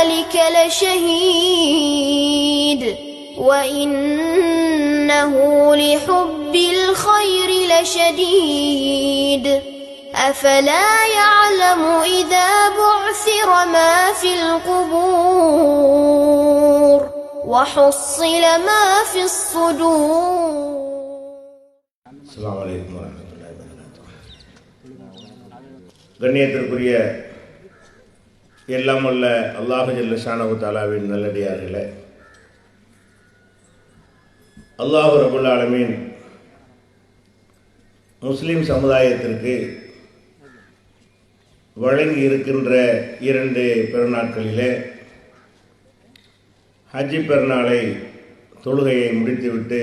ذلك لشهيد وإنه لحب الخير لشديد أفلا يعلم إذا بعثر ما في القبور وحصل ما في الصدور அஸ்ஸலாமு அலைக்கும் வரஹ்மத்துல்லாஹி வபரகாத்துஹு கண்ணியத்திற்குரிய எல்லாம் உள்ள அல்லாஹு ஜல்லஷானவு தாலாவின் நல்லடியார்களே. அல்லாஹு ரபுல் ஆலமீன் முஸ்லீம் சமுதாயத்திற்கு வழங்கி இருக்கின்ற இரண்டு பெருநாட்களிலே ஹஜ்ஜி பெருநாளை தொழுகையை முடித்துவிட்டு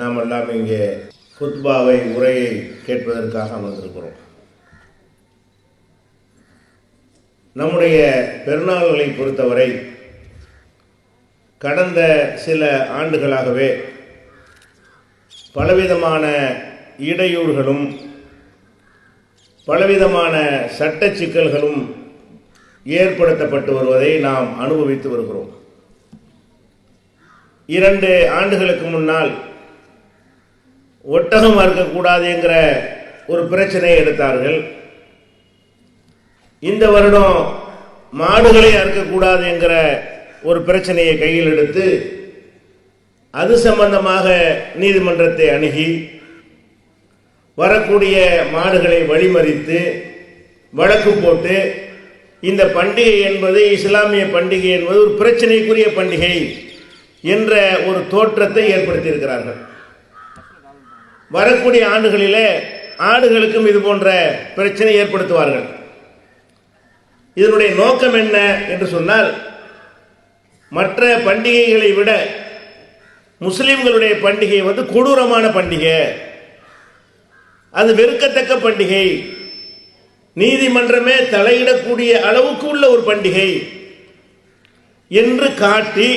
நாம் எல்லாம் இங்கே குத்பாவை உரையை கேட்பதற்காக அமர்ந்திருக்கிறோம். நம்முடைய பெருநாள்களை பொறுத்தவரை கடந்த சில ஆண்டுகளாகவே பலவிதமான இடையூறுகளும் பலவிதமான சட்ட சிக்கல்களும் ஏற்படுத்தப்பட்டு வருவதை நாம் அனுபவித்து வருகிறோம். இரண்டு ஆண்டுகளுக்கு முன்னால் ஒட்டகம் அறுக்கக்கூடாது என்கிற ஒரு பிரச்சனையை எடுத்தார்கள். இந்த வருடம் மாடுகளை அறுக்கக்கூடாது என்கிற ஒரு பிரச்சனையை கையில் எடுத்து அது சம்பந்தமாக நீதிமன்றத்தை அணுகி வரக்கூடிய மாடுகளை வழிமறித்து வழக்கு போட்டு இந்த பண்டிகை என்பது இஸ்லாமிய பண்டிகை என்பது ஒரு பிரச்சனைக்குரிய பண்டிகை என்ற ஒரு தோற்றத்தை ஏற்படுத்தியிருக்கிறார்கள். வரக்கூடிய ஆண்டுகளிலே ஆடுகளுக்கும் இது போன்ற பிரச்சனை ஏற்படுத்துவார்கள். இதனுடைய நோக்கம் என்ன என்று சொன்னால் மற்ற பண்டிகைகளை விட முஸ்லிம்களுடைய பண்டிகை வந்து கொடூரமான பண்டிகை. அது வெறுக்கத்தக்க பண்டிகை. நீதிமன்றமே தலையிடக்கூடிய அளவுக்கு உள்ள ஒரு பண்டிகை என்று காட்டி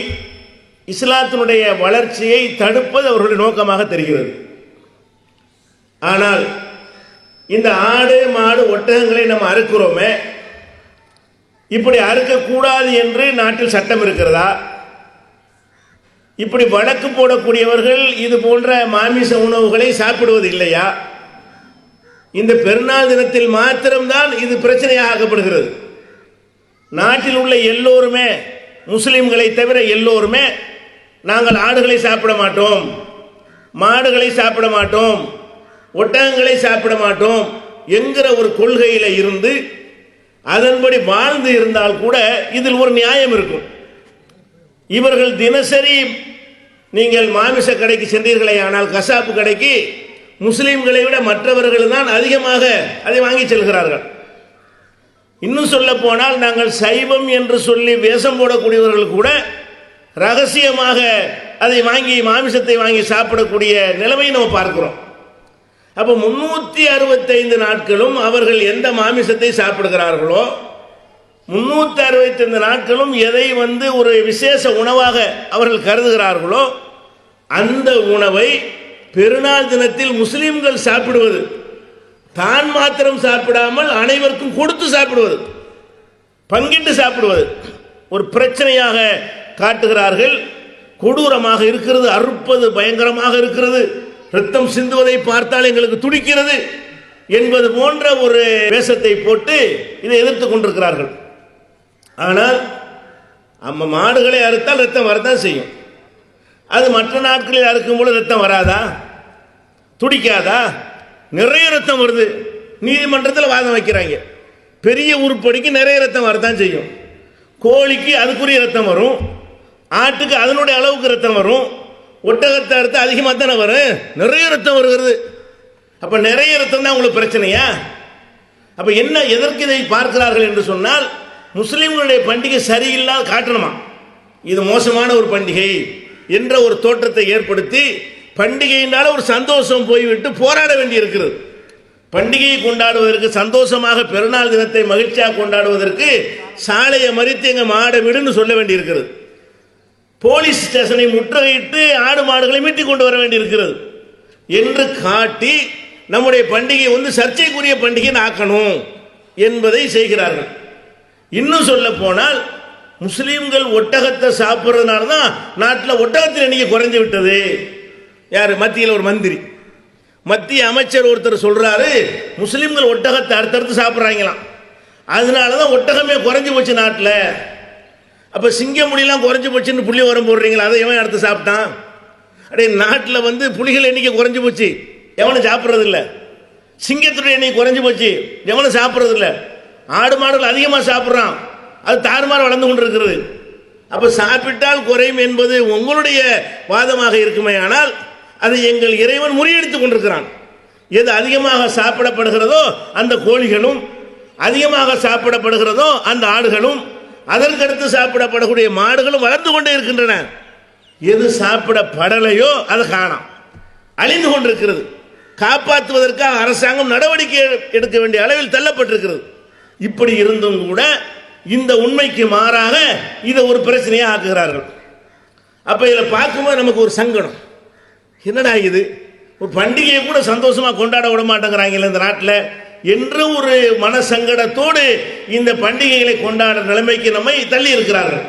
இஸ்லாத்தினுடைய வளர்ச்சியை தடுப்பது அவர்களுடைய நோக்கமாக தெரிகிறது. ஆனால் இந்த ஆடு மாடு ஒட்டகங்களை நம்ம அறுக்கிறோமே இப்படி அறுக்கக்கூடாது என்று நாட்டில் சட்டம் இருக்கிறதா? இப்படி வழக்கு போடக்கூடியவர்கள் இது போன்ற மாமிச உணவுகளை சாப்பிடுவது இல்லையா? இந்த பெருநாள் தினத்தில் மாத்திரம்தான் இது பிரச்சனையாக ஆக்கப்படுகிறது நாட்டில் உள்ள எல்லோருமே முஸ்லிம்களை தவிர எல்லோருமே நாங்கள் ஆடுகளை சாப்பிட மாட்டோம் மாடுகளை சாப்பிட மாட்டோம் ஒட்டகங்களை சாப்பிட மாட்டோம் என்கிற ஒரு கொள்கையில் இருந்து அதன்படி வாழ்ந்து இருந்தால் கூட இதில் ஒரு நியாயம் இருக்கும். இவர்கள் தினசரி நீங்கள் மாமிச கடைக்கு சென்றீர்களே ஆனால் கசாப்பு கடைக்கு முஸ்லீம்களை விட மற்றவர்கள் தான் அதிகமாக அதை வாங்கி செல்கிறார்கள். இன்னும் சொல்ல போனால் நாங்கள் சைவம் என்று சொல்லி வேஷம் போடக்கூடியவர்கள் கூட ரகசியமாக அதை வாங்கி மாமிசத்தை வாங்கி சாப்பிடக்கூடிய நிலைமையை நம்ம பார்க்கிறோம். அப்போ முன்னூற்றி அறுபத்தைந்து நாட்களும் அவர்கள் எந்த மாமிசத்தை சாப்பிடுகிறார்களோ முன்னூற்றி அறுபத்தைந்து நாட்களும் எதை வந்து ஒரு விசேஷ உணவாக அவர்கள் கருதுகிறார்களோ அந்த உணவை பெருநாள் தினத்தில் முஸ்லீம்கள் சாப்பிடுவது தான் மாத்திரம் சாப்பிடாமல் அனைவருக்கும் கொடுத்து சாப்பிடுவது பங்கிட்டு சாப்பிடுவது ஒரு பிரச்சனையாக காட்டுகிறார்கள். கொடூரமாக இருக்கிறது அறுப்பது பயங்கரமாக இருக்கிறது. ரத்தம் சிந்துவதை பார்த்தால் எங்களுக்கு துடிக்கிறது என்பது போன்ற ஒரு வேஷத்தை போட்டு இதை எதிர்த்து கொண்டிருக்கிறார்கள். ஆனால் நம்ம மாடுகளை அறுத்தால் ரத்தம் வரத்தான் செய்யும். அது மற்ற நாட்களில் அறுக்கும் பொழுது ரத்தம் வராதா? துடிக்காதா? நிறைய ரத்தம் வருது. நீதிமன்றத்தில் வாதம் வைக்கிறாங்க. பெரிய உருப்படிக்கு நிறைய ரத்தம் வரத்தான் செய்யும். கோழிக்கு அதுக்குரிய ரத்தம் வரும். ஆட்டுக்கு அதனுடைய அளவுக்கு ரத்தம் வரும். ஒட்டகத்தை அறுத்து அதிகமாக தானே வரும்? நிறைய ரத்தம் வருகிறது. அப்போ நிறைய ரத்தம் தான் உங்களுக்கு பிரச்சனையா? அப்போ என்ன எதற்கு இதை பார்க்கிறார்கள் என்று சொன்னால் முஸ்லீம்களுடைய பண்டிகை சரியில்லாத காட்டணுமா? இது மோசமான ஒரு பண்டிகை என்ற ஒரு தோற்றத்தை ஏற்படுத்தி பண்டிகையினால் ஒரு சந்தோஷம் போய்விட்டு போராட வேண்டி இருக்கிறது பண்டிகையை கொண்டாடுவதற்கு சந்தோஷமாக பெருநாள் தினத்தை மகிழ்ச்சியாக கொண்டாடுவதற்கு சாலையை மறித்து எங்கள் மாட விடுன்னு சொல்ல வேண்டியிருக்கிறது. போலீஸ் ஸ்டேஷனை முற்றுகையிட்டு ஆடு மாடுகளை மீட்டிக் கொண்டு வர வேண்டியிருக்கிறது. என்று காட்டி நம்முடைய பண்டிகை வந்து சர்ச்சைக்குரிய பண்டிகை ஆக்கணும் என்பதை செய்கிறார்கள். இன்னும் சொல்ல போனால் முஸ்லீம்கள் ஒட்டகத்தை சாப்பிட்றதுனால தான் நாட்டில் ஒட்டகத்தின் எண்ணிக்கை குறைஞ்சு விட்டது. யார்? மத்தியில் ஒரு மந்திரி. மத்திய அமைச்சர் ஒருத்தர் சொல்கிறாரு முஸ்லீம்கள் ஒட்டகத்தை அடுத்தடுத்து சாப்பிட்றாங்களாம். அதனால தான் ஒட்டகமே குறைஞ்சி போச்சு நாட்டில். அப்போ சிங்க முடியெல்லாம் குறைஞ்சி போச்சுன்னு புள்ளி உரம் போடுறீங்களா? அதை எவன் அடுத்து சாப்பிட்டான்? அடே நாட்டில் வந்து புலிகள் எண்ணிக்கை குறைஞ்சி போச்சு. எவனும் சாப்பிட்றது இல்ல சிங்கத்துடைய எண்ணிக்கை குறைஞ்சி போச்சு. எவனும் சாப்பிட்றதில்ல. ஆடு மாடுகள் அதிகமாக சாப்பிட்றான். அது தாறுமாறு வளர்ந்து கொண்டு இருக்கிறது அப்போ சாப்பிட்டால் குறையும் என்பது உங்களுடைய வாதமாக இருக்குமே. ஆனால் அதை எங்கள் இறைவன் முறியடித்துக் கொண்டிருக்கிறான். எது அதிகமாக சாப்பிடப்படுகிறதோ அந்த கோழிகளும் அதிகமாக சாப்பிடப்படுகிறதோ அந்த ஆடுகளும் அதற்கடுத்து சாப்பிடப்படக்கூடிய மாடுகளும் வளர்ந்து கொண்டே இருக்கின்றன. எது சாப்பிடப்படலையோ அதை காணாம். அழிந்து கொண்டிருக்கிறது. காப்பாற்றுவதற்காக அரசாங்கம் நடவடிக்கை எடுக்க வேண்டிய அளவில் தள்ளப்பட்டிருக்கிறது. இப்படி இருந்தும் கூட இந்த உண்மைக்கு மாறாக இதை ஒரு பிரச்சனையாக ஆக்குகிறார்கள். அப்ப இதில் பார்க்கும்போது நமக்கு ஒரு சங்கடம். என்னடா இது? ஒரு பண்டிகையை கூட சந்தோஷமா கொண்டாட விட மாட்டேங்கிறாங்க இந்த நாட்டில். என்று ஒரு மனசங்கடத்தோடு இந்த பண்டிகைகளை கொண்டாட நிலைமைக்கு நம்மை தள்ளி இருக்கிறார்கள்.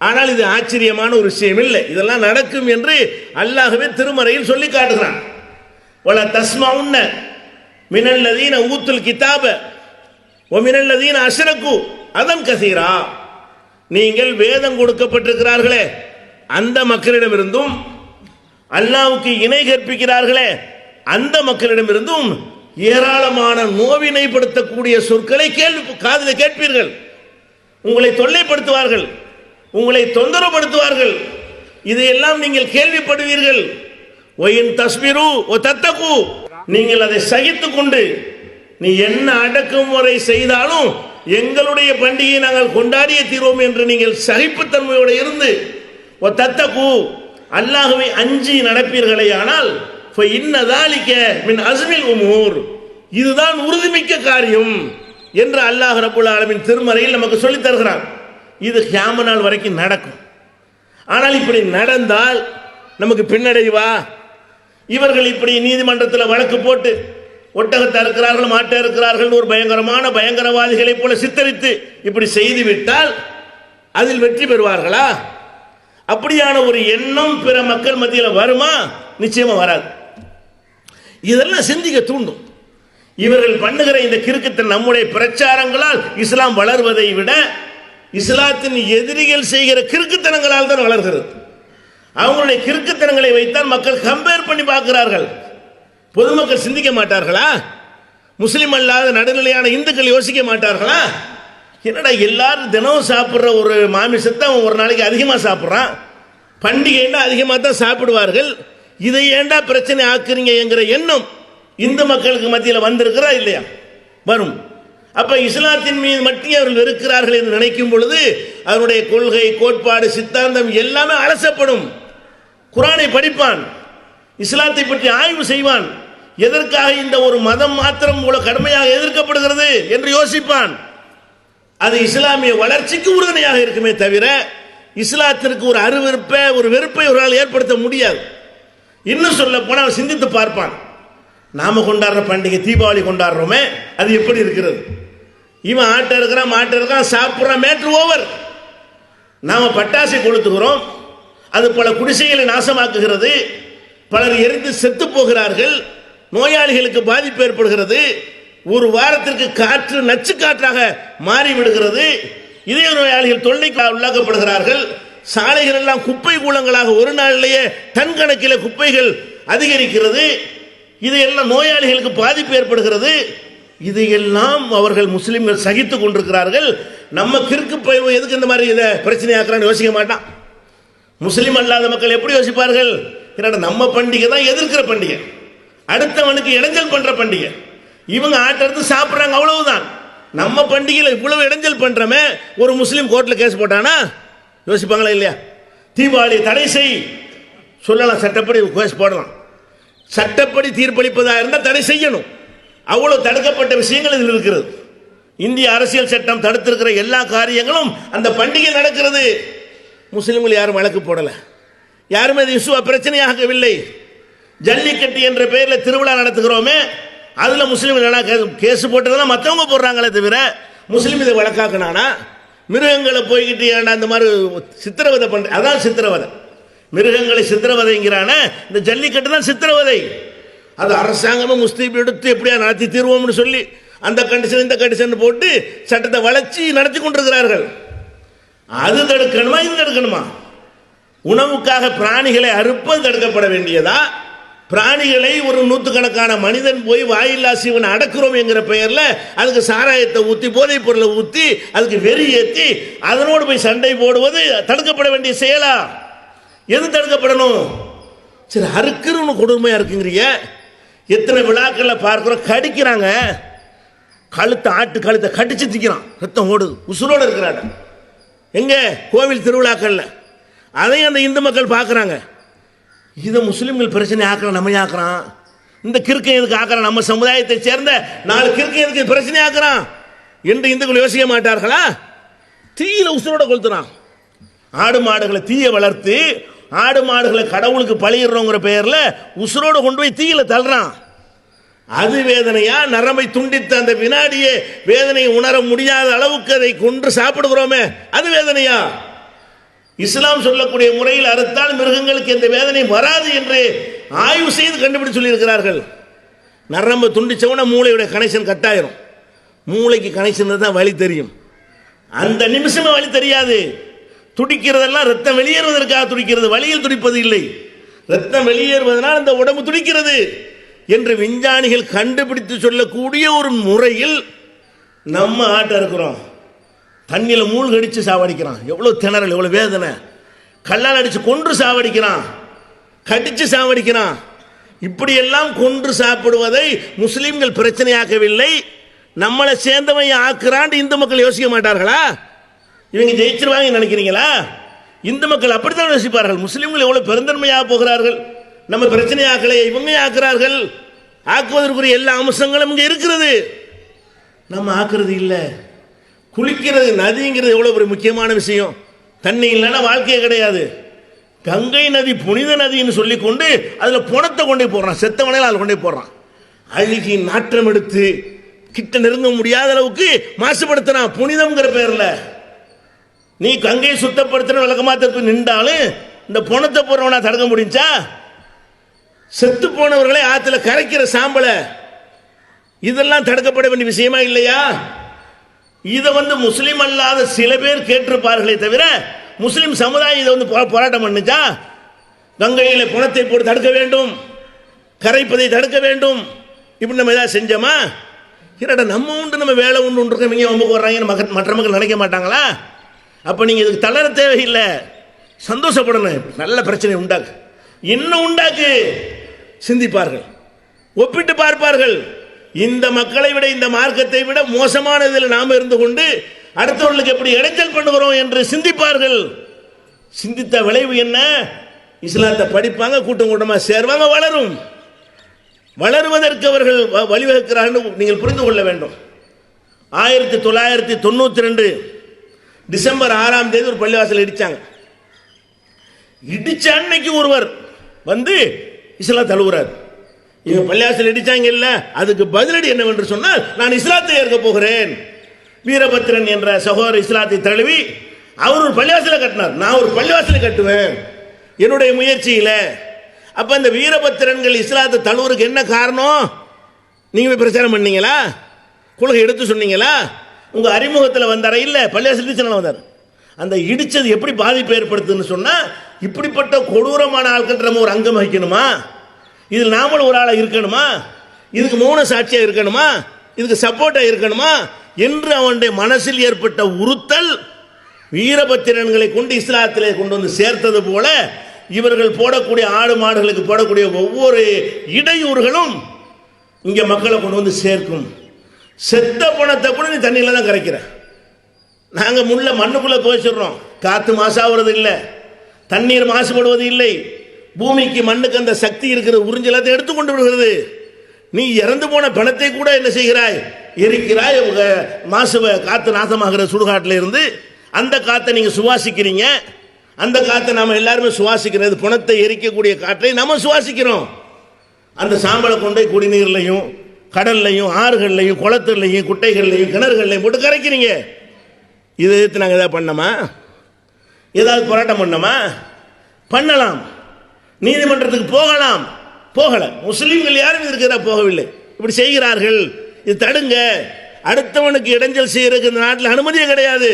ஆனால் இது ஆச்சரியமான ஒரு விஷயம் இல்லை. இதெல்லாம் நடக்கும் என்று அல்லாகவே திருமறையில் சொல்லி காட்டுகிறான். பல தஸ்மா உன்ன மினல்லதீன ஊத்துல் கிதாப ஓ மினல்லதீன அசரக்கு அதன் கசீரா. நீங்கள் வேதம் கொடுக்கப்பட்டிருக்கிறார்களே அந்த மக்களிடமிருந்தும் அல்லாவுக்கு இணை கற்பிக்கிறார்களே அந்த மக்களிடமிருந்தும் ஏராளமான நோவினைப்படுத்தக்கூடிய சொற்களை கேள்வி காதில் கேட்பீர்கள். உங்களை தொல்லைப்படுத்துவார்கள். உங்களை தொந்தரவுப்படுத்துவார்கள் இதையெல்லாம் நீங்கள் கேள்விப்படுவீர்கள். ஒயின் தஸ்மிரு ஒ தத்தகு. நீங்கள் அதை சகித்து கொண்டு நீ என்ன அடக்குமுறை செய்தாலும் எங்களுடைய பண்டிகையை நாங்கள் கொண்டாடிய தீர்வோம் என்று நீங்கள் சகிப்புத்தன்மையோடு இருந்து ஒ தத்தகு. அல்லாகவே அஞ்சி நடப்பீர்களே ஆனால் மின் அஸ்மில் உமூர் இதுதான் உறுதிமிக்க காரியம் என்று அல்லாஹ் ரபுல் ஆலமின் திருமறையில் நமக்கு சொல்லித் தருகிறான். இது ஹியாம நாள் வரைக்கும் நடக்கும். ஆனால் இப்படி நடந்தால் நமக்கு பின்னடைவா இவர்கள் இப்படி நீதிமன்றத்தில் வழக்கு போட்டு ஒட்டகத்தை இருக்கிறார்கள் மாட்டை இருக்கிறார்கள் ஒரு பயங்கரமான பயங்கரவாதிகளைப் போல சித்தரித்து இப்படி செய்துவிட்டால் அதில் வெற்றி பெறுவார்களா? அப்படியான ஒரு எண்ணம் பிற மக்கள் மத்தியில் வருமா? நிச்சயமா வராது. இதெல்லாம் சிந்திக்க தூண்டும். இவர்கள் பண்ணுகிற இந்த கிறுக்குத்தன் நம்முடைய பிரச்சாரங்களால் இஸ்லாம் வளர்வதை விட இஸ்லாத்தின் எதிரிகள் செய்கிற கிறுக்குத்தனங்களால் தான் வளர்கிறது. அவங்களுடைய கிறுக்குத்தனங்களை வைத்தால் மக்கள் கம்பேர் பண்ணி பார்க்கிறார்கள். பொதுமக்கள் சிந்திக்க மாட்டார்களா? முஸ்லீம் அல்லாத நடுநிலையான இந்துக்கள் யோசிக்க மாட்டார்களா? என்னடா எல்லாரும் தினமும் சாப்பிட்ற ஒரு மாமிசத்தை அவன் ஒரு நாளைக்கு அதிகமாக சாப்பிட்றான்? பண்டிகைன்னா அதிகமாக தான் சாப்பிடுவார்கள். இதை ஏண்டா பிரச்சனை ஆக்குறீங்க என்கிற எண்ணம் இந்து மக்களுக்கு மத்தியில் வந்திருக்கிறா இல்லையா? வரும். அப்ப இஸ்லாத்தின் மீது மட்டும் அவர்கள் வெறுக்கிறார்கள் என்று நினைக்கும் பொழுது அவருடைய கொள்கை கோட்பாடு சித்தாந்தம் எல்லாமே அலசப்படும். குரானை படிப்பான். இஸ்லாத்தை பற்றி ஆய்வு செய்வான். எதற்காக இந்த ஒரு மதம் மாத்திரம் இவ்வளவு கடுமையாக எதிர்க்கப்படுகிறது என்று யோசிப்பான். அது இஸ்லாமிய வளர்ச்சிக்கு உறுதுணையாக இருக்குமே தவிர இஸ்லாத்திற்கு ஒரு அருவருப்பை ஒரு வெறுப்பை ஒரு ஏற்படுத்த முடியாது. இன்னும் சொல்ல போனால் அவன் சிந்தித்து பார்ப்பான். நாம கொண்டாடுற பண்டிகை தீபாவளி கொண்டாடுறோமே அது எப்படி இருக்கிறது? இவன் ஆட்டை இருக்கிறான் மாட்டை இருக்கான் சாப்பிட்றான் மேட்ரு ஓவர். நாம பட்டாசை கொளுத்துகிறோம் அது பல குடிசைகளை நாசமாக்குகிறது பலர் எரிந்து செத்து போகிறார்கள் நோயாளிகளுக்கு பாதிப்பு ஏற்படுகிறது ஒரு வாரத்திற்கு காற்று நச்சு காற்றாக மாறிவிடுகிறது இதய நோயாளிகள் தொல்லைக்கு உள்ளாக்கப்படுகிறார்கள் சாலைகள் எல்லாம் குப்பை கூலங்களாக ஒரு நாளிலேயே டன் கணக்கில் குப்பைகள் அதிகரிக்கிறது. இதையெல்லாம் நோயாளிகளுக்கு பாதிப்பு ஏற்படுகிறது. இதையெல்லாம் அவர்கள் முஸ்லிம்கள் சகித்துக் கொண்டிருக்கிறார்கள். நம்ம கிறுக்கு பயிர் எதுக்கு இந்த மாதிரி இதை பிரச்சனையாக்குறான்னு யோசிக்க மாட்டான். முஸ்லீம் அல்லாத மக்கள் எப்படி யோசிப்பார்கள்? என்னடா நம்ம பண்டிகை தான் எதிர்க்கிற பண்டிகை. அடுத்தவனுக்கு இடைஞ்சல் பண்ற பண்டிகை. இவங்க ஆட்டெடுத்து சாப்பிட்றாங்க அவ்வளவுதான். நம்ம பண்டிகையில் இவ்வளவு இடைஞ்சல் பண்றோமே ஒரு முஸ்லீம் கோர்ட்டில் கேஸ் போட்டானா? யோசிப்பாங்களா இல்லையா? தீபாவளி தடை செய். சொல்லலாம் சட்டப்படி கேஸ் போடலாம். சட்டப்படி தீர்ப்பளிப்பதாக இருந்தால் தடை செய்யணும். அவ்வளோ தடுக்கப்பட்ட விஷயங்கள் இதில் இருக்கிறது. இந்திய அரசியல் சட்டம் தடுத்திருக்கிற எல்லா காரியங்களும் அந்த பண்டிகை நடக்கிறது. முஸ்லீம்கள் யாரும் வழக்கு போடலை. யாருமே அது இசுவா பிரச்சனையாகவில்லை ஜல்லிக்கட்டு என்ற பெயரில் திருவிழா நடத்துகிறோமே அதில் முஸ்லீம்கள் கேஸ் போட்டதெல்லாம் மற்றவங்க போடுறாங்களே தவிர முஸ்லீம் இதை வழக்காக்குனானா? மிருகங்களை போய்கிட்டு ஏன்டா அந்த மாதிரி சித்திரவதை பண்ற அதான் சித்திரவதை. மிருகங்களை சித்திரவதைங்கிறான இந்த ஜல்லிக்கட்டு தான் சித்திரவதை. அது அரசாங்கமும் முஸ்லீம் எடுத்து எப்படியா நடத்தி தீர்வோம்னு சொல்லி அந்த கண்டிஷன் இந்த கண்டிஷன் போட்டு சட்டத்தை வளர்ச்சி நடத்தி கொண்டிருக்கிறார்கள். அது தடுக்கணுமா இது தடுக்கணுமா? உணவுக்காக பிராணிகளை அறுப்பது தடுக்கப்பட வேண்டியதா? பிராணிகளை ஒரு நூற்றுக்கணக்கான மனிதன் போய் வாயில்லா சிவனை அடக்கிறோம் என்கிற பெயரில் அதுக்கு சாராயத்தை ஊற்றி போதைப் பொருளை ஊற்றி அதுக்கு வெறி ஏற்றி அதனோடு போய் சண்டை போடுவது தடுக்கப்பட வேண்டிய செயலா? எது தடுக்கப்படணும்? சரி அறுக்கணும்னு கொடுமையாக இருக்குங்கிறீங்க எத்தனை விழாக்களில் பார்க்குறோம் கடிக்கிறாங்க. கழுத்தை ஆட்டு கழுத்தை கடிச்சு திக்கிறான். ரத்தம் ஓடுது. உசுரோடு இருக்கிறாங்க. எங்கே? கோவில் திருவிழாக்களில். அதையும் அந்த இந்து மக்கள் பார்க்குறாங்க. இதை முஸ்லீம்கள் பிரச்சனை ஆக்குறான் நம்ம ஆக்குறான். இந்த கிறுக்கன் எதுக்கு ஆக்குறான்? நம்ம சமுதாயத்தை சேர்ந்த நாலு கிறுக்கன் எதுக்கு பிரச்சனை ஆக்குறான்? என்று இந்துக்கள் யோசிக்க மாட்டார்களா? தீயில உசுரோட கொளுத்துறான். ஆடு மாடுகளை தீய வளர்த்து ஆடு மாடுகளை கடவுளுக்கு பழியிடுறோங்கிற பெயரில் உசுரோடு கொண்டு போய் தீயில தள்ளுறான். அது வேதனையா? நரம்பை துண்டித்த அந்த வினாடியே வேதனையை உணர முடியாத அளவுக்கு அதை கொன்று சாப்பிடுகிறோமே அது வேதனையா? இஸ்லாம் சொல்லக்கூடிய முறையில் அறுத்தால் மிருகங்களுக்கு எந்த வேதனை வராது என்று ஆய்வு செய்து கண்டுபிடிச்சு சொல்லியிருக்கிறார்கள். நரம்பு துண்டிச்சவன மூளையுடைய கனெக்ஷன் கட்டாயிரும் மூளைக்கு கனெக்ஷன் தான் வழி தெரியும். அந்த நிமிஷமே வழி தெரியாது. துடிக்கிறதெல்லாம் ரத்தம் வெளியேறுவதற்காக துடிக்கிறது. வழியில் துடிப்பது இல்லை. ரத்தம் வெளியேறுவதனால் அந்த உடம்பு துடிக்கிறது என்று விஞ்ஞானிகள் கண்டுபிடித்து சொல்லக்கூடிய ஒரு முறையில் நம்ம ஆட்ட இருக்கிறோம். தண்ணியில் மூழ்கடிச்சு சாவடிக்கிறான். எவ்வளோ திணறல் எவ்வளோ வேதனை. கல்லால் அடித்து கொன்று சாவடிக்கிறான். கடித்து சாவடிக்கிறான். இப்படியெல்லாம் கொன்று சாப்பிடுவதை முஸ்லீம்கள் பிரச்சனையாக்கவில்லை. நம்மளை சேர்ந்தவன் ஆக்குறான்னு இந்து மக்கள் யோசிக்க மாட்டார்களா? இவங்க ஜெயிச்சிருவாங்க நினைக்கிறீங்களா? இந்து மக்கள் அப்படித்தான் யோசிப்பார்கள். முஸ்லீம்கள் எவ்வளோ பெருந்தன்மையாக போகிறார்கள். நம்ம பிரச்சனையாக்கலை இவங்க ஆக்குறார்கள். ஆக்குவதற்குரிய எல்லா அம்சங்களும் இங்கே இருக்கிறது. நம்ம ஆக்குறது இல்லை. குளிக்கிறது நதிங்கிறது எவ்வளோ ஒரு முக்கியமான விஷயம். தண்ணி இல்லைன்னா வாழ்க்கையே கிடையாது. கங்கை நதி புனித நதின்னு சொல்லிக்கொண்டு அதில் புணத்தை கொண்டு போடுறான். செத்தவனையில் அதில் கொண்டு போடுறான். அழுகி நாற்றம் எடுத்து கிட்ட நெருங்க முடியாத அளவுக்கு மாசுபடுத்துறான் புனிதம்ங்கிற பேரில். நீ கங்கையை சுத்தப்படுத்தின விளக்கமாத்திற்கு நின்றாலும் இந்த புணத்தை போடுறவனா தடுக்க முடிஞ்சா? செத்து போனவர்களை ஆற்றுல கரைக்கிற சாம்பலை. இதெல்லாம் தடுக்கப்பட வேண்டிய விஷயமா இல்லையா? இதை வந்து முஸ்லீம் அல்லாத சில பேர் கேட்டிருப்பார்களே தவிர முஸ்லீம் சமுதாயம் இதை வந்து போ- போராட்டம் பண்ணுச்சா? கங்கையில் குணத்தை போட்டு தடுக்க வேண்டும் கரைப்பதை தடுக்க வேண்டும். இப்படி நம்ம ஏதாவது செஞ்சோமா? இல்லடா நம்ம உண்டு நம்ம வேலை உண்டு உண்டு இருக்கோம் இவங்க வம்புக்கு வர்றாங்கன்னு மக்க- மற்ற மக்கள் நினைக்க மாட்டாங்களா? அப்போ நீங்கள் இதுக்கு தளர தேவையில்லை. சந்தோஷப்படணும். நல்ல பிரச்சனை உண்டாக்கு. இன்னும் உண்டாக்கு. சிந்திப்பார்கள். ஒப்பிட்டு பார்ப்பார்கள். இந்த மக்களை விட இந்த மார்க்கத்தை விட மோசமான இதில் நாம் இருந்து கொண்டு அடுத்தவர்களுக்கு எப்படி இடைஞ்சல் பண்ணுகிறோம் என்று சிந்திப்பார்கள். சிந்தித்த விளைவு என்ன? இஸ்லாத்தை படிப்பாங்க கூட்டம் கூட்டமாக சேர்வாங்க வளரும். வளருவதற்கு அவர்கள் வ- வழிவகுக்கிறார்கள் நீங்கள் புரிந்து கொள்ள வேண்டும். ஆயிரத்தி தொள்ளாயிரத்தி தொண்ணூற்றி ரெண்டு டிசம்பர் ஆறாம் தேதி ஒரு பள்ளிவாசல் இடித்தாங்க இடித்த அன்னைக்கு ஒருவர் வந்து இஸ்லாம் தழுவுறார் இவங்க பள்ளியாசல் அடிச்சாங்க இல்ல அதுக்கு பதிலடி என்னவென்று சொன்னால் நான் இஸ்லாத்தை ஏற்க போகிறேன். வீரபத்ரன் என்ற சகோதர இஸ்லாத்தை தழுவி அவர் ஒரு பள்ளிவாசலை கட்டினார். நான் ஒரு பள்ளிவாசலை கட்டுவேன். என்னுடைய முயற்சியில அப்ப இந்த வீரபத்திரன்கள் இஸ்லாத்தை தழுவுறதுக்கு என்ன காரணம்? நீங்க போய் பிரச்சாரம் பண்ணீங்களா? குலகை எடுத்து சொன்னீங்களா? உங்க அறிமுகத்தில் வந்தாரா இல்ல பள்ளிவாசல் இடிச்சனால வந்தார். அந்த இடிச்சது எப்படி பாதிப்பு ஏற்படுத்துன்னு சொன்னா இப்படிப்பட்ட கொடூரமான ஆட்கள் நம்ம ஒரு அங்கம் வகிக்கணுமா? இதில் நாமளும் ஒரு ஆளாக இருக்கணுமா? இதுக்கு மௌன சாட்சியாக இருக்கணுமா? இதுக்கு சப்போர்ட்டாக இருக்கணுமா? என்று அவனுடைய மனசில் ஏற்பட்ட உறுத்தல் வீரபத்திரன்களை கொண்டு இஸ்லாத்திலே கொண்டு வந்து சேர்த்தது போல இவர்கள் போடக்கூடிய ஆடு மாடுகளுக்கு போடக்கூடிய ஒவ்வொரு இடையூறுகளும் இங்கே மக்களை கொண்டு வந்து சேர்க்கும். செத்த பணத்தை கூட நீ தண்ணியில் தான் கரைக்கிற. நாங்கள் முள்ள மண்ணுக்குள்ளே துவைச்சிடுறோம் காற்று மாசாகிறது இல்லை தண்ணீர் மாசுபடுவது இல்லை. பூமிக்கு மண்ணுக்கு அந்த சக்தி இருக்கிற உறிஞ்சலத்தை எடுத்துக்கொண்டு விடுகிறது. நீ இறந்து போன பிணத்தை கூட என்ன செய்கிறாய்? எரிக்கிறாய். உங்க மாசு காற்று நாசமாகிற சுடுகாட்டில் இருந்து அந்த காற்றை நீங்கள் சுவாசிக்கிறீங்க. அந்த காற்றை நாம் எல்லாருமே சுவாசிக்கிறது பிணத்தை எரிக்கக்கூடிய காற்றை நம்ம சுவாசிக்கிறோம். அந்த சாம்பலை கொண்டு போய் குடிநீர்லையும் கடல்லையும் ஆறுகள்லையும் குளத்துலையும் குட்டைகள்லையும் கிணறுகள்லையும் போட்டு கரைக்கிறீங்க. இதை எதிர்த்து நாங்கள் எதாவது பண்ணோமா ஏதாவது போராட்டம் பண்ணோமா பண்ணலாம். நீதிமன்றத்துக்கு போகலாம். போகல. முஸ்லீம்கள் யாரும் இருக்கிற போகவில்லை. இப்படி செய்கிறார்கள். இது தடுங்க. அடுத்தவனுக்கு இடைஞ்சல் செய்யறதுக்கு இந்த நாட்டில் அனுமதியே கிடையாது.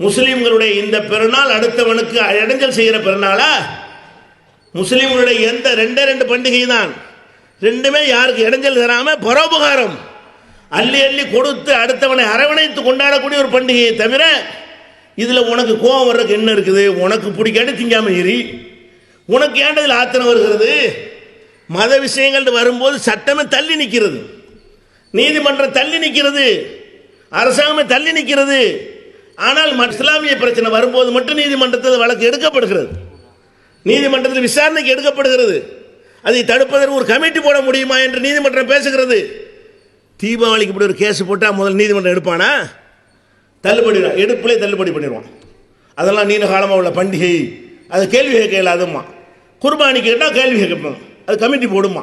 முஸ்லீம்களுடைய இந்த பெருநாள் அடுத்தவனுக்கு இடைஞ்சல் செய்கிற பெருநாளா? முஸ்லீம்களுடைய எந்த ரெண்டே ரெண்டு பண்டிகை தான் ரெண்டுமே யாருக்கு இடைஞ்சல் தராம? பரோபகாரம். அள்ளி அள்ளி கொடுத்து அடுத்தவனை அரவணைத்து கொண்டாடக்கூடிய ஒரு பண்டிகையை தவிர இதில் உனக்கு கோபம் வர்றதுக்கு என்ன இருக்குது? உனக்கு பிடிக்காட்டி திங்காம எரி உனக்கு ஏண்டதில் இதில் ஆத்திரம் வருகிறது? மத விஷயங்கள் வரும்போது சட்டமே தள்ளி நிற்கிறது நீதிமன்றம் தள்ளி நிற்கிறது அரசாங்கமே தள்ளி நிற்கிறது ஆனால் இஸ்லாமிய பிரச்சனை வரும்போது மட்டும் நீதிமன்றத்தில் வழக்கு எடுக்கப்படுகிறது. நீதிமன்றத்தில் விசாரணைக்கு எடுக்கப்படுகிறது. அதை தடுப்பதற்கு ஒரு கமிட்டி போட முடியுமா என்று நீதிமன்றம் பேசுகிறது. தீபாவளிக்கு இப்படி ஒரு கேஸ் போட்டால் முதல் நீதிமன்றம் எடுப்பானா? தள்ளுபடி எடுப்பிலே தள்ளுபடி பண்ணிடுவான். அதெல்லாம் நீண்ட காலமாக உள்ள பண்டிகை. அது கேள்வி கேட்க இல்லாதம்மா. குர்பானி கேட்டால் கேள்வி கேட்பாங்க அது கமிட்டி போடுமா?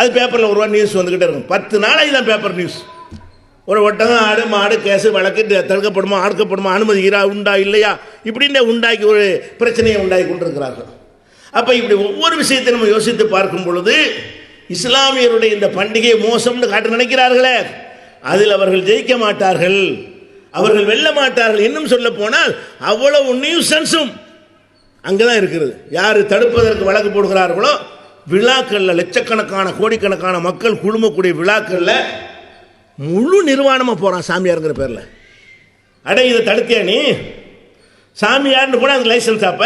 அது பேப்பரில் ஒரு நியூஸ் வந்துக்கிட்டே இருக்கும். பத்து நாளைக்கு தான் பேப்பர் நியூஸ் ஒரு ஒட்டகம் ஆடு மாடு கேசு வழக்கு தடுக்கப்படுமா தடுக்கப்படுமா அனுமதி இரா உண்டா இல்லையா? இப்படின்னு உண்டாக்கி ஒரு பிரச்சனையை உண்டாக்கி கொண்டிருக்கிறார்கள். அப்போ இப்படி ஒவ்வொரு விஷயத்தை நம்ம யோசித்து பார்க்கும் பொழுது இஸ்லாமியருடைய இந்த பண்டிகை மோசம்னு காட்ட நினைக்கிறார்களே. அதில் அவர்கள் ஜெயிக்க மாட்டார்கள். அவர்கள் வெல்ல மாட்டார்கள். இன்னும் சொல்ல போனால் அவ்வளவு நியூசன்ஸும் அங்கே தான் இருக்கிறது. யார் தடுப்பதற்கு வழக்கு போடுகிறார்களோ விழாக்களில் லட்சக்கணக்கான கோடிக்கணக்கான மக்கள் குழுமக்கூடிய விழாக்களில் முழு நிர்வாணமாக போகிறான் சாமியாருங்கிற பேரில். அடே இதை தடுத்தியா நீ? சாமியார்னு கூட அதுக்கு லைசன்ஸ் அப்ப?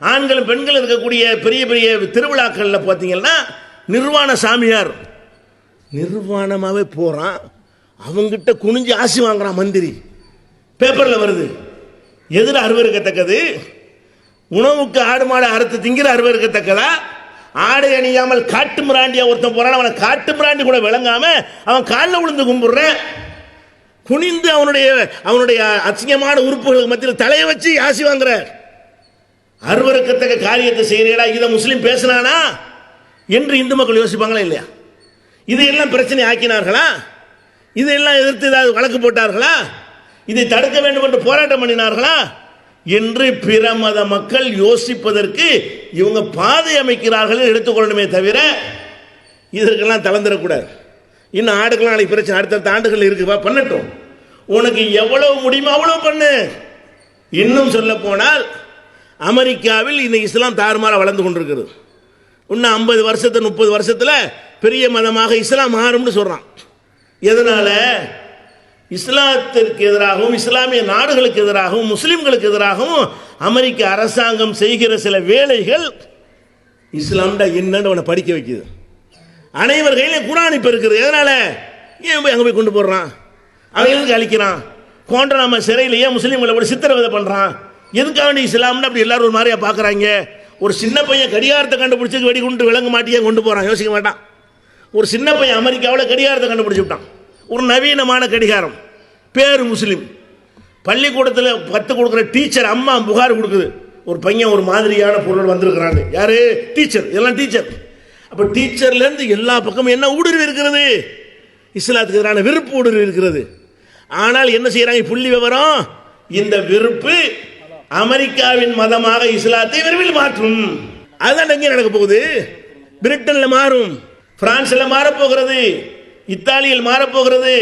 ஆண்களும் பெண்களும் இருக்கக்கூடிய பெரிய பெரிய திருவிழாக்களில் பார்த்தீங்கன்னா நிர்வாண சாமியார். நிர்வாணமாகவே போகிறான் அவங்கிட்ட குனிஞ்சு ஆசி வாங்குறான் மந்திரி. பேப்பரில் வருது. எதிர அருவருக்கத்தக்கது. உணவுக்கு ஆடு மாடு அறுத்து திங்கிற அருவருக்கத்தக்கதா ஆடை அணியாமல் காட்டு மிராண்டியா ஒருத்தன் போறான் அவனை காட்டு மிராண்டி கூட விளங்காம அவன் காலில் விழுந்து கும்பிடுறேன். குனிந்து அவனுடைய அவனுடைய அசிங்கமான உறுப்புகளுக்கு மத்தியில் தலையை வச்சு ஆசி வாங்குற அருவருக்கத்தக்க காரியத்தை செய்கிறீடா இதை முஸ்லீம் பேசினானா? என்று இந்து மக்கள் யோசிப்பாங்களா இல்லையா? இதையெல்லாம் பிரச்சனை ஆக்கினார்களா? இதையெல்லாம் எதிர்த்து ஏதாவது வழக்கு போட்டார்களா? இதை தடுக்க வேண்டும் என்று போராட்டம் பண்ணினார்களா? என்று பிற மத மக்கள் யோசிப்பதற்கு இவங்க பாதை அமைக்கிறார்கள் எடுத்துக்கொள்ளணுமே தவிர இதற்கெல்லாம் தளர்ந்துடக்கூடாது. இன்னும் ஆடுக்கெல்லாம் நாளைக்கு பிரச்சனை அடுத்தடுத்த ஆண்டுகள் இருக்குவா பண்ணட்டும். உனக்கு எவ்வளவு முடியுமோ அவ்வளவு பண்ணு. இன்னும் சொல்ல போனால் அமெரிக்காவில் இந்த இஸ்லாம் தாறுமாறாக வளர்ந்து கொண்டிருக்கிறது. இன்னும் ஐம்பது வருஷத்து முப்பது வருஷத்தில் பெரிய மதமாக இஸ்லாம் மாறும்னு சொல்கிறான் எதனால்? இஸ்லாத்திற்கு எதிராகவும் இஸ்லாமிய நாடுகளுக்கு எதிராகவும் முஸ்லீம்களுக்கு எதிராகவும் அமெரிக்க அரசாங்கம் செய்கிற சில வேலைகள் இஸ்லாம்டா என்னன்னு அவனை படிக்க வைக்குது. அனைவர் கையிலும் குரான் இப்போ இருக்குது. எதனால? ஏன் போய் அங்கே போய் கொண்டு போடுறான்? அவன் அழிக்கிறான் அழிக்கிறான்? நம்ம சிறையில் ஏன் முஸ்லீம்களை கூட சித்திரவதை பண்ணுறான் எதுக்காக நீ இஸ்லாம்னு அப்படி எல்லாரும் ஒரு மாதிரியாக பார்க்குறாங்க ஒரு சின்ன பையன் கடிகாரத்தை கண்டுபிடிச்சது வெடி கொண்டு விளங்க மாட்டியே கொண்டு போகிறான் யோசிக்க மாட்டான். ஒரு சின்ன பையன் அமெரிக்காவில் கடிகாரத்தை கண்டுபிடிச்சி விட்டான். ஒரு நவீனமான கடிகாரம். பேர் முஸ்லீம். பள்ளிக்கூடத்தில் பத்து கொடுக்குற டீச்சர் அம்மா புகார் கொடுக்குது. ஒரு பையன் ஒரு மாதிரியான பொருள் வந்திருக்கிறான்னு யாரு? டீச்சர் இதெல்லாம் டீச்சர் அப்போ டீச்சர்லேருந்து எல்லா பக்கமும் என்ன ஊடுருவி இருக்கிறது? இஸ்லாத்துக்கு எதிரான விருப்பு ஊடுருவி இருக்கிறது. ஆனால் என்ன செய்கிறாங்க புள்ளி விவரம்? இந்த விருப்பு அமெரிக்காவின் மதமாக இஸ்லாத்தை விரைவில் மாற்றும். அதுதான் எங்கே நடக்க போகுது. பிரிட்டனில் மாறும். பிரான்ஸில் மாறப்போகிறது இத்தாலியில் மாறப்போகிறது.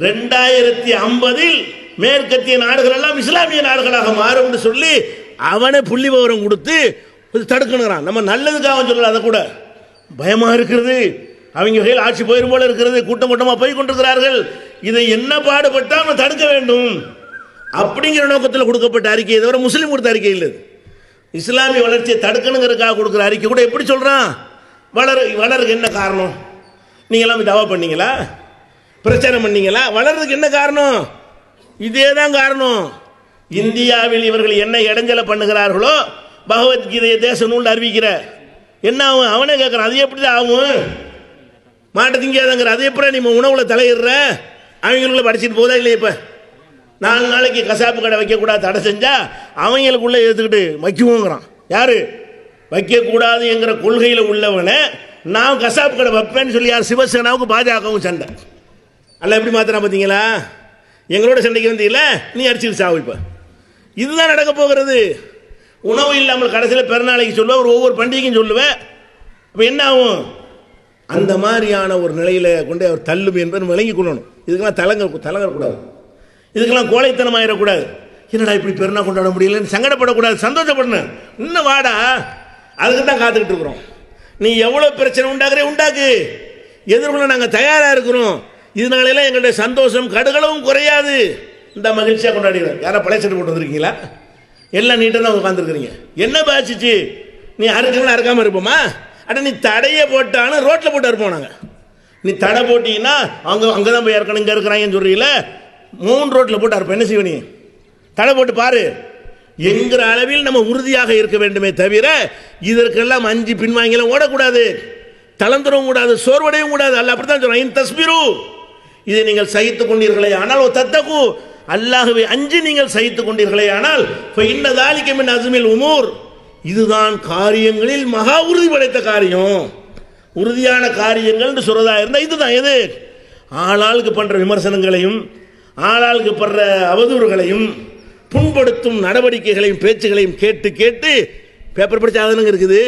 ரெண்டாயிரத்தி ஐம்பதில் மேற்கத்திய நாடுகள் எல்லாம் இஸ்லாமிய நாடுகளாக மாறும்னு சொல்லி அவனே புள்ளி விவரம் கொடுத்து தடுக்கணுங்கிறான். நம்ம நல்லதுக்காக சொல்லல அதை கூட. பயமாக இருக்கிறது. அவங்க கையில் ஆட்சி போயிரும் போல இருக்கிறது. கூட்டம் கூட்டமாக போய் கொண்டிருக்கிறார்கள். இதை என்ன பாடுபட்டால் அவன் தடுக்க வேண்டும்? அப்படிங்கிற நோக்கத்தில் கொடுக்கப்பட்ட அறிக்கை தவிர முஸ்லீம் கொடுத்த அறிக்கை இல்லை. இஸ்லாமிய வளர்ச்சியை தடுக்கணுங்கிறதுக்காக கொடுக்குற அறிக்கை கூட எப்படி சொல்கிறான் வளர் வளருக்கு என்ன காரணம்? நீங்களாம் தவா பண்ணீங்களா? பிரச்சனை பண்ணீங்களா? வளர்றதுக்கு என்ன காரணம்? இதே தான் காரணம். இந்தியாவில் இவர்கள் என்ன இடைஞ்சலை பண்ணுகிறார்களோ பகவத்கீதையை தேச நூல் அறிவிக்கிற. என்ன ஆகும்? அவனே கேட்குறான் அது எப்படி ஆகும்? மாட்டை திங்காதங்கிற அது எப்படி நீ உணவுல தலையிடுற? அவங்களுக்குள்ள படிச்சுட்டு போதா இல்லையா இப்போ? நாலு நாளைக்கு கசாப்பு கடை வைக்கக்கூடாது தடை செஞ்சா அவங்களுக்குள்ளே எடுத்துக்கிட்டு வைக்குவோங்கிறான் யாரு? வைக்கக்கூடாது என்கிற கொள்கையில் உள்ளவனை நான் கசாப்பு கடை வைப்பேன்னு சொல்லி யார் சிவசேனாவுக்கு பாஜகவும் சண்டை. அல்ல எப்படி மாத்திரம் பார்த்தீங்களா எங்களோட சண்டைக்கு வந்தீங்கள? நீ அடிச்சுட்டு சாவு இப்போ. இதுதான் நடக்க போகிறது. உணவு இல்லாமல் கடைசியில் பிறநாளைக்கு சொல்லுவேன் ஒரு ஒவ்வொரு பண்டிகைக்கும் சொல்லுவேன் அப்போ என்ன ஆகும்? அந்த மாதிரியான ஒரு நிலையில் கொண்டு அவர் தள்ளும் என்பது விளங்கி கொள்ளணும். இதுக்கெல்லாம் தலங்க தலங்கக்கூடாது. இதுக்கெல்லாம் கோழைத்தனமாயிடக்கூடாது என்னடா இப்படி பெருனா கொண்டாட முடியலன்னு சங்கடப்படக்கூடாது சந்தோஷப்படணும். இன்னும் வாடா. அதுக்கு தான் காத்துக்கிட்டு இருக்கிறோம். நீ எவ்வளோ பிரச்சனை உண்டாக்குறே உண்டாக்கு. எதிர்கொள்ள நாங்கள் தயாராக இருக்கிறோம். இதனாலெல்லாம் எங்களுடைய சந்தோஷம் கடுகளவும் குறையாது. இந்த மகிழ்ச்சியாக கொண்டாடுகிறோம் யாரா பழைய சட்டை போட்டு வந்திருக்கீங்களா? எல்லாம் நீட்டாக தான் உட்காந்துருக்குறீங்க என்ன பாதிச்சிச்சு நீ அறுக்கணும் அறுக்காமல் இருப்போமா? அட நீ தடையை போட்டாலும் ரோட்டில் போட்டு இருப்போம் நாங்கள் நீ தடை போட்டீங்கன்னா அங்கே அங்கே தான் போய் இறக்கணும் இங்கே இருக்கிறாங்கன்னு சொல்றீங்களே மூணு ரோட்டில் போட்டு இருப்போம் என்ன செய்வ நீ? தடை போட்டு பாரு. என்கிற அளவில் நம்ம உறுதியாக இருக்க வேண்டுமே தவிர இதற்கெல்லாம் அஞ்சு பின்வாங்கலாம் ஓடக்கூடாது. தளர்ந்துடவும் கூடாது சோர்வடையும் கூடாது. அல்ல அப்படித்தான் சொல்றான். இன் தஸ்பிரு. இதை நீங்கள் சகித்து கொண்டீர்களே ஆனால் ஓ தத்தகு. அல்லாகவே அஞ்சு நீங்கள் சகித்து கொண்டீர்களே ஆனால் இன்னதாலிக்கமின் அசுமில் உமூர். இதுதான் காரியங்களில் மகா உறுதி படைத்த காரியம். உறுதியான காரியங்கள் சொல்றதா இருந்தால் இதுதான் எது? ஆளாளுக்கு பண்ணுற விமர்சனங்களையும் ஆளாளுக்கு படுற அவதூறுகளையும் புண்படுத்தும் நடவடிக்கைகளையும் பேச்சுகளையும் கேட்டு கேட்டு பேப்பர் படிச்ச அதனுங்க இருக்குது?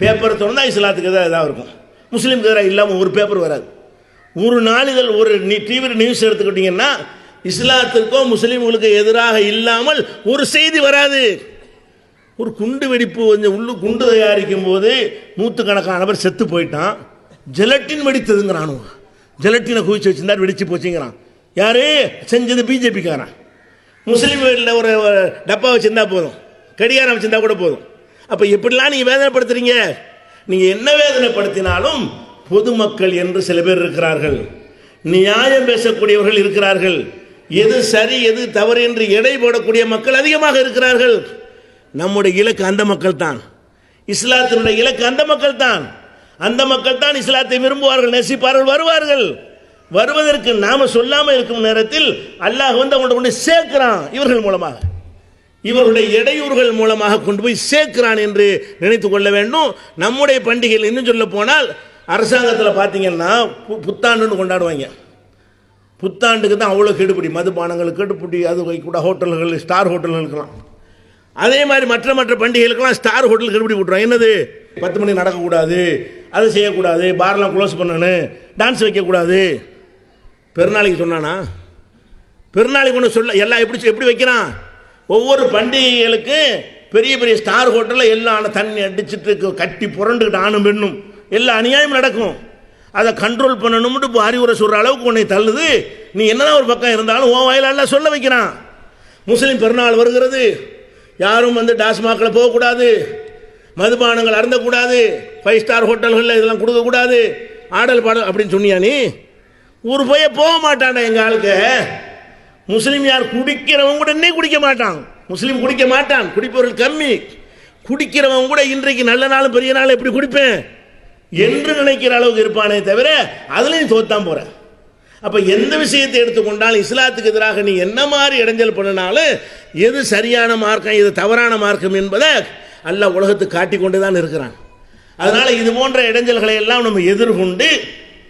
பேப்பர் திறந்தா இஸ்லாத்துக்கு தான் இதாக இருக்கும். முஸ்லீம்க்கு எதிராக இல்லாமல் ஒரு பேப்பர் வராது. ஒரு நாளிதழ் ஒரு நீ டிவி நியூஸ் எடுத்துக்கிட்டீங்கன்னா இஸ்லாத்திற்கோ முஸ்லீம்களுக்கு எதிராக இல்லாமல் ஒரு செய்தி வராது. ஒரு குண்டு வெடிப்பு கொஞ்சம் உள்ளு குண்டு தயாரிக்கும் போது நூற்றுக்கணக்கானவர் செத்து போயிட்டான். ஜெலட்டின் வெடித்ததுங்கிறானு ஜெலட்டினை குவிச்சு வச்சிருந்தார் வெடிச்சு போச்சுங்கிறான். யார்? செஞ்சது பிஜேபிக்காரன் முஸ்லீம் வீட்டில் ஒரு டப்பா வச்சுருந்தா போதும். கடிகாரம் வச்சுருந்தா கூட போதும். அப்போ எப்படிலாம் நீங்கள் வேதனைப்படுத்துறீங்க? நீங்கள் என்ன வேதனைப்படுத்தினாலும் பொதுமக்கள் என்று சில பேர் இருக்கிறார்கள். நியாயம் பேசக்கூடியவர்கள் இருக்கிறார்கள். எது சரி எது தவறு என்று எடை போடக்கூடிய மக்கள் அதிகமாக இருக்கிறார்கள். நம்முடைய இலக்கு அந்த மக்கள் தான். இஸ்லாத்தினுடைய இலக்கு அந்த மக்கள் தான். அந்த மக்கள் தான் இஸ்லாத்தை விரும்புவார்கள் நேசிப்பார்கள் வருவார்கள். வருவதற்கு நாம சொல்லாமல் இருக்கும் நேரத்தில் அல்லாஹ் வந்து அவங்கள்ட்ட கொண்டு சேர்க்கிறான் இவர்கள் மூலமாக. இவருடைய இடையூறுகள் மூலமாக கொண்டு போய் சேர்க்கிறான் என்று நினைத்து கொள்ள வேண்டும். நம்முடைய பண்டிகையில் இன்னும் சொல்ல போனால் அரசாங்கத்தில் பார்த்தீங்கன்னா பு- புத்தாண்டுன்னு கொண்டாடுவாங்க. புத்தாண்டுக்கு தான் அவ்வளோ கெடுபிடி. மதுபானங்கள் கெடுபிடி அது கூட ஹோட்டல்கள் ஸ்டார் ஹோட்டல்களுக்கெல்லாம். அதே மாதிரி மற்ற மற்ற பண்டிகைகளுக்கெல்லாம் ஸ்டார் ஹோட்டல் கெடுபிடி விட்ருவாங்க என்னது? பத்து மணி நடக்கக்கூடாது அது செய்யக்கூடாது பார்லாம் க்ளோஸ் பண்ணணும் டான்ஸ் வைக்கக்கூடாது. பெருநாளைக்கு சொன்னானா? பெருநாளைக்கு ஒன்று சொல்ல எல்லாம் எப்படி எப்படி வைக்கிறான்? ஒவ்வொரு பண்டிகைகளுக்கு பெரிய பெரிய ஸ்டார் ஹோட்டலில் எல்லாம் தண்ணி அடிச்சுட்டு கட்டி புரண்டுக்கிட்டு ஆணும் பெண்ணும். எல்லா அநியாயம் நடக்கும். அதை கண்ட்ரோல் பண்ணணும்னு இப்போ அறிவுரை சொல்கிற அளவுக்கு உன்னை தள்ளுது. நீ என்னதான் ஒரு பக்கம் இருந்தாலும் உன் வாயிலெல்லாம் சொல்ல வைக்கிறான். முஸ்லீம் பெருநாள் வருகிறது. யாரும் வந்து டாஸ்மாக்கில் போகக்கூடாது. மதுபானங்கள் அருந்தக்கூடாது. ஃபைவ் ஸ்டார் ஹோட்டல்களில் இதெல்லாம் கொடுக்கக்கூடாது. ஆடல் பாடல் அப்படின்னு சொன்னியா நீ? ஒரு போய போக மாட்டான்டா எங்கள் ஆளுக்கு. முஸ்லீம் யார் குடிக்கிறவன் கூட இன்னே குடிக்க மாட்டான். முஸ்லீம் குடிக்க மாட்டான். குடிப்பவர்கள் கம்மி. குடிக்கிறவன் கூட இன்றைக்கு நல்ல நாள் பெரிய நாள் எப்படி குடிப்பேன்? என்று நினைக்கிற அளவுக்கு இருப்பானே தவிர அதுல நீ தோத்தான் போற. அப்ப எந்த விஷயத்தை எடுத்துக்கொண்டாலும் இஸ்லாத்துக்கு எதிராக நீ என்ன மாதிரி இடைஞ்சல் பண்ணினாலும் எது சரியான மார்க்கம் எது தவறான மார்க்கம் என்பதை அல்ல உலகத்துக்கு காட்டிக் கொண்டு தான் இருக்கிறான். அதனால இது போன்ற இடைஞ்சல்களை எல்லாம் நம்ம எதிர்கொண்டு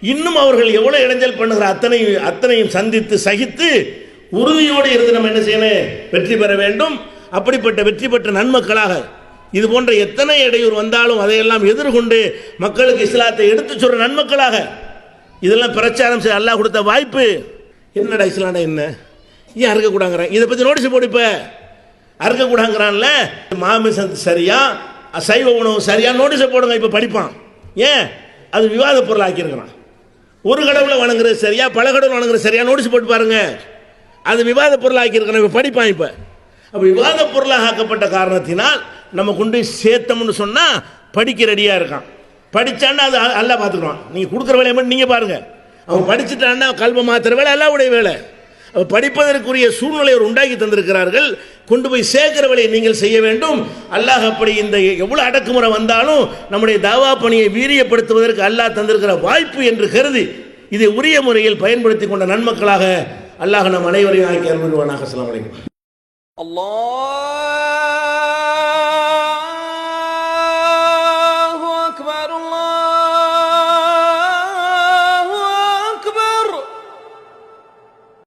இன்னும் அவர்கள் எவ்வளவு இடைஞ்சல் பண்ணுகிற அத்தனை அத்தனையும் சந்தித்து சகித்து உறுதியோடு இருந்து நம்ம என்ன செய்யணும்? வெற்றி பெற வேண்டும். அப்படிப்பட்ட வெற்றி பெற்ற நன்மக்களாக இது போன்ற எத்தனை இடையூறு வந்தாலும் அதையெல்லாம் எதிர்கொண்டு மக்களுக்கு இஸ்லாத்தை எடுத்து சொல்ற நன்மக்களாக இதெல்லாம் பிரச்சாரம் செய்ய அல்லாஹ் கொடுத்த வாய்ப்பு. என்னடா இஸ்லாம்டா என்ன? ஏன் அறுக்கக்கூடாங்கிறான் இதை பற்றி நோட்டீஸ் போடு இப்போ. அறுக்கக்கூடாங்கிறான்ல மாமிசம் சரியா? சைவ உணவு சரியா? நோட்டீஸை போடுங்க இப்போ படிப்பான். ஏன்? அது விவாத பொருள் ஆக்கியிருக்கிறான் ஒரு கடவுளை வணங்குறது சரியா பல கடவுள் வணங்குறது சரியா நோட்டீஸ் போட்டு பாருங்க. அது விவாத பொருள் இருக்கிற இப்போ படிப்பான் இப்போ. அப்போ விவாத பொருளாக ஆக்கப்பட்ட காரணத்தினால் நம்ம கொண்டு போய் சேர்த்தோம்னு சொன்னால் படிக்க ரெடியாக இருக்கான். படித்தான்னா அது அல்லா பார்த்துக்குவான். நீங்கள் கொடுக்குற வேலையை மட்டும் நீங்கள் பாருங்கள் அவன் படிச்சுட்டான்னா கல்வ மாத்திர வேலை அல்லாவுடைய வேலை. படிப்பதற்குரிய சூழ்நிலை அவர் உண்டாக்கி தந்திருக்கிறார்கள். கொண்டு போய் சேர்க்கிற வழியை நீங்கள் செய்ய வேண்டும். அல்லாஹ் அப்படி இந்த எவ்வளோ அடக்குமுறை வந்தாலும் நம்முடைய தாவா பணியை வீரியப்படுத்துவதற்கு அல்லாஹ் தந்திருக்கிற வாய்ப்பு என்று கருதி இதை உரிய முறையில் பயன்படுத்தி கொண்ட நன்மக்களாக அல்லாஹ் நம் அனைவரையும் ஆக்கி அருள்வானாக. அஸ்லாம் வலைக்கம் அல்லாஹ்